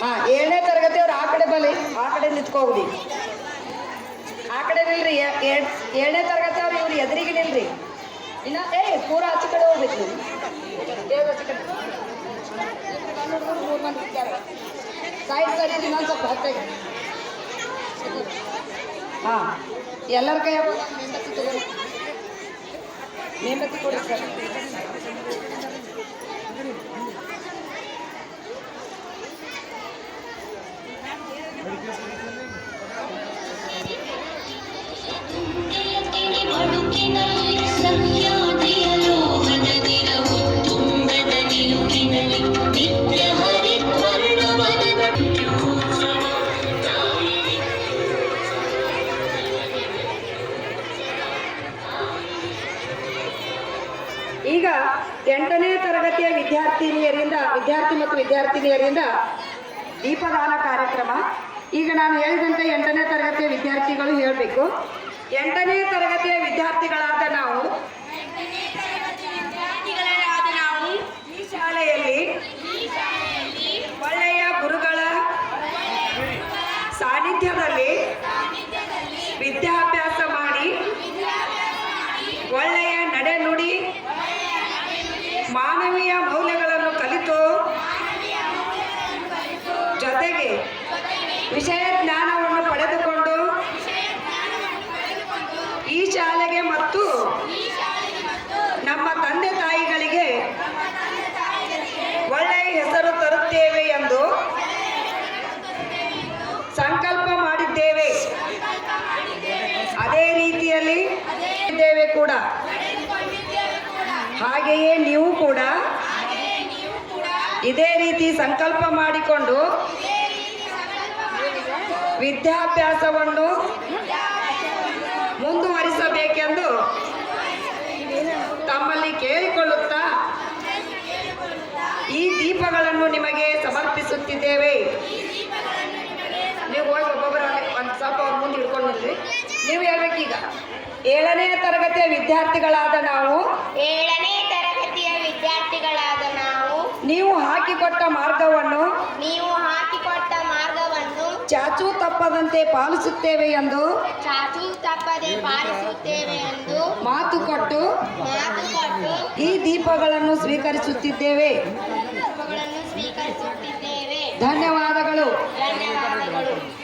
ಹಾ, ಏಳನೇ ತರಗತಿಯವ್ರು ಆ ಕಡೆ ಬಲಿ ಆ ಕಡೆ ನಿಂತ್ಕೋಗ್ರಿ ಆ ಕಡೆ ನಿಲ್ರಿ ಏಳನೇ ತರಗತಿ ಅವ್ರು ಇವ್ರು ಎದುರಿಗೆ ನಿಲ್ರಿ. ಇನ್ನ, ಏ, ಪೂರ ಆಚೆ ಕಡೆ ಹೋಗ್ಬೇಕು ನೀವು. ಸೈಡ್ ಇನ್ನೊಂದು ಸ್ವಲ್ಪ ಹತ್ತಾಗಿ. ಹಾ, ಎಲ್ಲರ ಕೈ ಮೇಂಬತ್ತಿ ಕೊಡಿ ಸರ್. ಈಗ ಎಂಟನೇ ತರಗತಿಯ ವಿದ್ಯಾರ್ಥಿನಿಯರಿಂದ ವಿದ್ಯಾರ್ಥಿ ಮತ್ತು ವಿದ್ಯಾರ್ಥಿನಿಯರಿಂದ ದೀಪದಾನ ಕಾರ್ಯಕ್ರಮ. ಈಗ ನಾನು ಹೇಳಿದಂತೆ ಎಂಟನೇ ತರಗತಿಯ ವಿದ್ಯಾರ್ಥಿಗಳು ಹೇಳಬೇಕು. ಎಂಟನೇ ತರಗತಿಯ ವಿದ್ಯಾರ್ಥಿಗಳಾದ ನಾವು, ಈ ಶಾಲೆಯಲ್ಲಿ ಒಳ್ಳೆಯ ಗುರುಗಳ ಸಾನ್ನಿಧ್ಯದಲ್ಲಿ ವಿದ್ಯಾಭ್ಯಾಸ ವಿಷಯ ಜ್ಞಾನವನ್ನು ಪಡೆದುಕೊಂಡು ಈ ಶಾಲೆಗೆ ಮತ್ತು ನಮ್ಮ ತಂದೆ ತಾಯಿಗಳಿಗೆ ಒಳ್ಳೆಯ ಹೆಸರು ತರುತ್ತೇವೆ ಎಂದು ಸಂಕಲ್ಪ ಮಾಡಿದ್ದೇವೆ. ಅದೇ ರೀತಿಯಲ್ಲಿ ಇದ್ದೇವೆ ಕೂಡ. ಹಾಗೆಯೇ ನೀವು ಕೂಡ ಇದೇ ರೀತಿ ಸಂಕಲ್ಪ ಮಾಡಿಕೊಂಡು ವಿದ್ಯಾಭ್ಯಾಸವನ್ನು ಮುಂದುವರಿಸಬೇಕೆಂದು ತಮ್ಮಲ್ಲಿ ಕೇಳಿಕೊಳ್ಳುತ್ತಾ ಈ ದೀಪಗಳನ್ನು ನಿಮಗೆ ಸಮರ್ಪಿಸುತ್ತಿದ್ದೇವೆ. ನೀವು ಹೋಗಿ ಒಬ್ಬೊಬ್ಬರು ಒಂದು ಸ್ವಲ್ಪ ಮುಂದೆ ಹಿಡ್ಕೊಂಡಿದ್ರಿ ನೀವು ಹೇಳ್ಬೇಕೀಗ. ಏಳನೇ ತರಗತಿಯ ವಿದ್ಯಾರ್ಥಿಗಳಾದ ನಾವು. ಏಳನೇ ತರಗತಿಯ ವಿದ್ಯಾರ್ಥಿಗಳಾದ ನಾವು. ನೀವು ಹಾಕಿಕೊಟ್ಟ ಮಾರ್ಗವನ್ನು ನೀವು ಹಾಕಿಕೊಟ್ಟ ಮಾರ್ಗವನ್ನು ಚಾಚೂ ತಪ್ಪದಂತೆ ಪಾಲಿಸುತ್ತೇವೆ ಎಂದು ಚಾಚು ತಪ್ಪದೆ ಪಾಲಿಸುತ್ತೇವೆ ಎಂದು ಮಾತು ಕೊಟ್ಟು ಮಾತು ಕೊಟ್ಟು ಈ ದೀಪಗಳನ್ನು ಸ್ವೀಕರಿಸುತ್ತಿದ್ದೇವೆ. ದೀಪಗಳನ್ನು ಸ್ವೀಕರಿಸುತ್ತಿದ್ದೇವೆ. ಧನ್ಯವಾದಗಳು. ಧನ್ಯವಾದಗಳು.